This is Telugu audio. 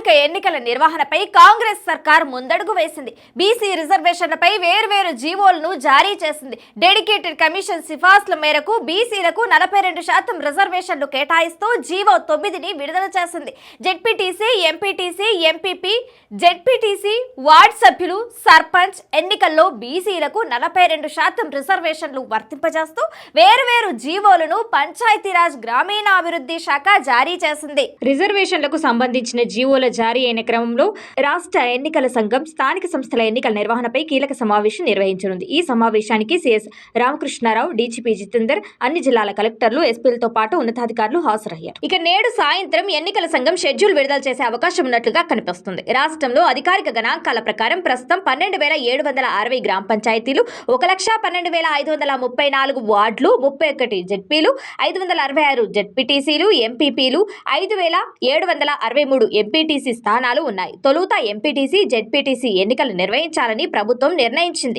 స్థానిక ఎన్నికల నిర్వహణపై కాంగ్రెస్ సర్కార్ ముందడుగు వేసింది. బీసీ రిజర్వేషన్లపై వేర్వేరు జీవోలను జారీ చేసింది. డెడికేటెడ్ కమిషన్ సిఫార్సుల మేరకు బీసీలకు నలభై రెండు శాతం రిజర్వేషన్లు కేటాయిస్తూ జీవో తొమ్మిదిని విడుదల చేసింది. ZPTC MPTC MPP ZPTC ward సభ్యులు సర్పంచ్ ఎన్నికల్లో బీసీలకు నలభై రెండు శాతం రిజర్వేషన్లు వర్తింపజేస్తూ వేర్వేరు జీవోలను పంచాయతీరాజ్ గ్రామీణాభివృద్ధి శాఖ జారీ చేసింది. రిజర్వేషన్లకు సంబంధించిన జీవోల జారీ అయిన క్రమంలో రాష్ట్ర ఎన్నికల సంఘం స్థానిక సంస్థల ఎన్నికల నిర్వహణపై కీలక సమావేశం నిర్వహించనుంది. ఈ సమావేశానికి సిఎస్ రామకృష్ణారావు డీజీపీ జితేందర్ అన్ని జిల్లాల కలెక్టర్లు ఎస్పీలతో పాటు ఉన్నతాధికారులు హాజరయ్యారు. ఇక నేడు సాయంత్రం ఎన్నికల సంఘం షెడ్యూల్ విడుదల చేసే అవకాశం ఉన్నట్లుగా కనిపిస్తుంది. రాష్ట్రంలో అధికారిక గణాంకాల ప్రకారం ప్రస్తుతం పన్నెండు వేల ఏడు వందల అరవై గ్రామ పంచాయతీలు ఒక లక్ష పన్నెండు వేల ఐదు వందల ముప్పై నాలుగు వార్డులు ముప్పై ఒకటి జెడ్పీలు ఐదు వందల అరవై ఆరు జెడ్పీటీసీలు ఎంపీపీలు ఐదు వేల ఏడు వందల అరవై మూడు ఎంపీటీసీ స్థానాలు ఉన్నాయి. తొలుత ఎంపీటీసీ జెడ్పీటీసీ ఎన్నికలు నిర్వహించాలని ప్రభుత్వం నిర్ణయించింది.